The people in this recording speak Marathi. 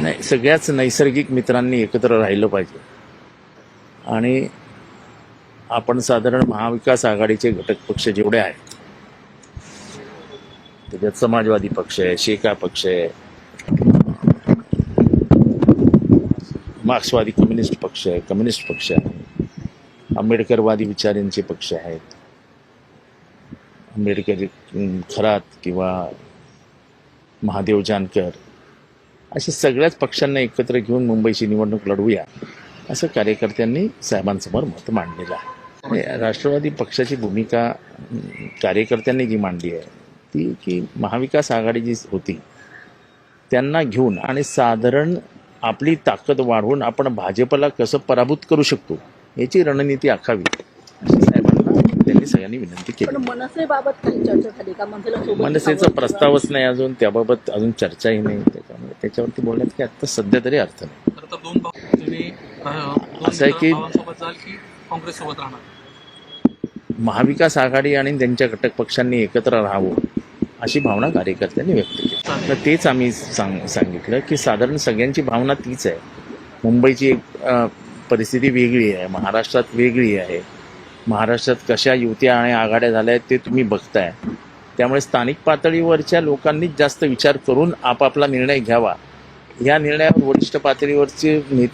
नाही सगळ्याच नैसर्गिक मित्रांनी एकत्र राहिलं पाहिजे. आणि आपण साधारण महाविकास आघाडीचे घटक पक्ष जेवढे आहेत त्याच्यात समाजवादी पक्ष आहे शेका पक्ष आहे मार्क्सवादी कम्युनिस्ट पक्ष आहे कम्युनिस्ट पक्ष आहे आंबेडकरवादी विचारांचे पक्ष आहेत आंबेडकर खरात किंवा महादेव जानकर अशा सगळ्याच पक्षांना एकत्र घेऊन मुंबईची निवडणूक लढवूया असं कार्यकर्त्यांनी साहेबांसमोर मत मांडलेलं आहे. आणि राष्ट्रवादी पक्षाची भूमिका कार्यकर्त्यांनी जी मांडली आहे ती की महाविकास आघाडी जी होती त्यांना घेऊन आणि साधारण आपली ताकद वाढवून आपण भाजपला कसं पराभूत करू शकतो याची रणनीती आखावी अशी त्यांनी सगळ्यांनी विनंती केली. पण मनसेबाबत काही चर्चा झाली का? मनसेला सोबत मनसेचा प्रस्तावच नाही अजून त्याबाबत अजून चर्चाही नाही. त्याच्यामुळे त्याच्यावरती बोलण्यात की आता सध्या तरी अर्थ नाही. असं आहे की- महाविकास आघाडी आणि त्यांच्या घटक पक्षांनी एकत्र राहावं अशी भावना कार्यकर्त्यांनी व्यक्त केली. तर तेच आम्ही सांग सांगितलं की साधारण सगळ्यांची भावना तीच आहे. मुंबईची एक परिस्थिती वेगळी आहे महाराष्ट्रात वेगळी आहे. महाराष्ट्रात कशा युत्या आणि आघाड्या झाल्या आहेत ते तुम्ही बघताय. त्यामुळे स्थानिक पातळीवरच्या लोकांनीच जास्त विचार करून आपापला निर्णय घ्यावा. या निर्णयावर वरिष्ठ पातळीवरचे नेते